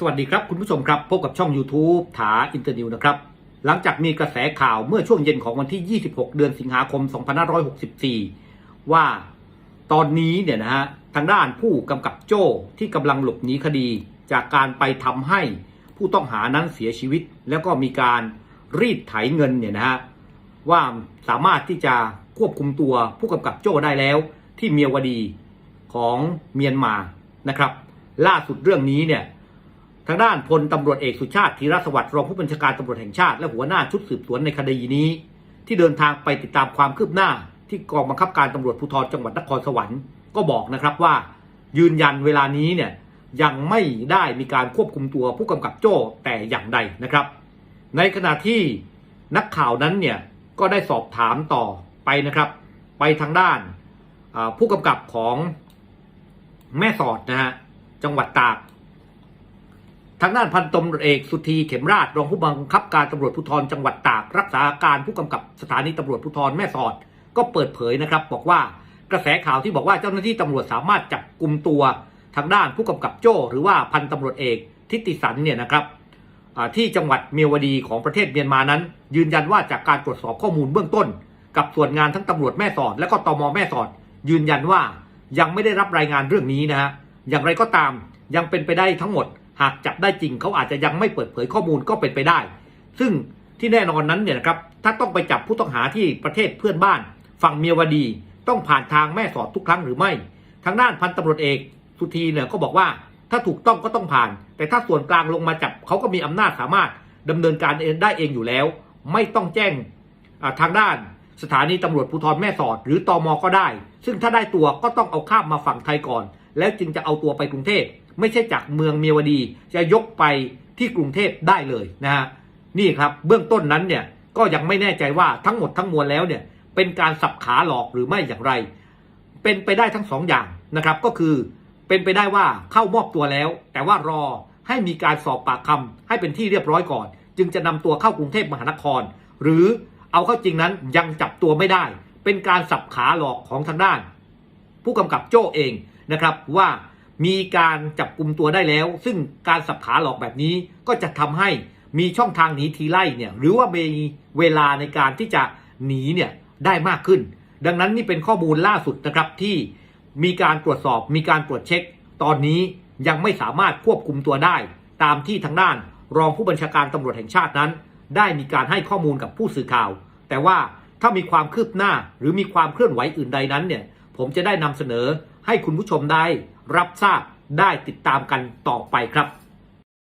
สวัสดีครับคุณผู้ชมครับ พบกับช่อง YouTube ถาอินเตอร์นิวนะครับ หลังจากมีกระแสข่าวเมื่อช่วงเย็นของวันที่ 26 เดือนสิงหาคม 2564 ว่าตอนนี้เนี่ยนะฮะทางด้านผู้กำกับโจ้ที่กำลังหลบหนีคดี จากการไปทำให้ผู้ต้องหานั้นเสียชีวิต แล้วก็มีการรีดไถเงินเนี่ยนะฮะว่าสามารถที่จะควบคุมตัวผู้กำกับโจ้ได้แล้ว ที่เมียวดีของเมียนมานะครับ ล่าสุดเรื่องนี้เนี่ย ทางด้านพลตำรวจเอกสุชาติธีรสวัสดิ์รองผู้บัญชาการตำรวจแห่งชาติและหัวหน้าชุดสืบสวนในคดีนี้ ที่เดินทางไปติดตามความคืบหน้า ที่กองบังคับการตำรวจภูธรจังหวัดนครสวรรค์ก็บอกนะครับว่า ยืนยันเวลานี้เนี่ยยังไม่ได้มีการควบคุมตัวผู้กำกับโจ้แต่อย่างใดนะครับ ในขณะที่นักข่าวนั้นเนี่ยก็ได้สอบถามต่อไปนะครับ ไปทางด้านผู้กำกับของแม่สอดนะฮะจังหวัดตาก ทางด้านพันตำรวจเอกสุธีเข็มราชรองผู้บังคับการตำรวจภูธรจังหวัดตาก รักษาการผู้กำกับสถานีตำรวจภูธรแม่สอด ก็เปิดเผยนะครับ บอกว่ากระแสข่าวที่บอกว่าเจ้าหน้าที่ตำรวจสามารถจับกลุ่มตัวทางด้านผู้กำกับโจ้หรือว่าพันตำรวจเอกทิติสันเนี่ยนะครับที่จังหวัดเมียวดีของประเทศเมียนมานั้น ยืนยันว่าจากการตรวจสอบข้อมูลเบื้องต้น กับส่วนงานทั้งตำรวจแม่สอด และก็ตมแม่สอด ยืนยันว่ายังไม่ได้รับรายงานเรื่องนี้นะฮะอย่างไรก็ตามยังเป็นไปได้ทั้งหมด หากจับได้จริงเขาอาจจะยังไม่เปิดเผยข้อมูลก็เป็นไปได้ ซึ่งที่แน่นอนนั้นเนี่ยนะครับถ้าต้องไปจับผู้ต้องหาที่ประเทศเพื่อนบ้าน ฝั่งเมียวดีต้องผ่านทางแม่สอดทุกครั้งหรือไม่ ทางด้านพันตำรวจเอกสุธีเนี่ยก็บอกว่าถ้าถูกต้องก็ต้องผ่าน แต่ถ้าส่วนกลางลงมาจับเขาก็มีอำนาจสามารถดำเนินการเองได้เองอยู่แล้ว ไม่ต้องแจ้งทางด้านสถานีตำรวจภูธรแม่สอด หรือตอมอก็ได้ ซึ่งถ้าได้ตัวก็ต้องเอาข้ามมาฝั่งไทยก่อน แล้วจึงจะเอาตัวไปกรุงเทพ ไม่ใช่จากเมืองเมียวดี จะยกไปที่กรุงเทพได้เลยนะฮะนี่ครับเบื้องต้นนั้นเนี่ยก็ยังไม่แน่ใจว่าทั้งหมดทั้งมวลแล้วเนี่ยเป็นการสับขาหลอกหรือไม่อย่างไร เป็นไปได้ทั้งสองอย่างนะครับก็คือเป็นไปได้ว่าเข้ามอบตัวแล้ว แต่ว่ารอให้มีการสอบปากคำให้เป็นที่เรียบร้อยก่อน จึงจะนำตัวเข้ากรุงเทพมหานคร หรือเอาเข้าจริงนั้นยังจับตัวไม่ได้ เป็นการสับขาหลอกของทางด้าน ผู้กำกับโจ้เองนะครับว่า มีการจับกลุ่มตัวได้แล้ว ซึ่งการสับขาหลอกแบบนี้ก็จะทำให้มีช่องทางหนีทีไล่เนี่ยหรือว่ามีเวลาในการที่จะหนีเนี่ยได้มากขึ้น ดังนั้นนี่เป็นข้อมูลล่าสุดนะครับที่มีการตรวจสอบมีการตรวจเช็ค ตอนนี้ยังไม่สามารถควบคุมตัวได้ ตามที่ทางด้านรองผู้บัญชาการตำรวจแห่งชาตินั้น ได้มีการให้ข้อมูลกับผู้สื่อข่าว แต่ว่าถ้ามีความคืบหน้าหรือมีความเคลื่อนไหวอื่นใดนั้นเนี่ยผมจะได้นำเสนอให้คุณผู้ชมได้ รับทราบได้ติดตามกันต่อไปครับ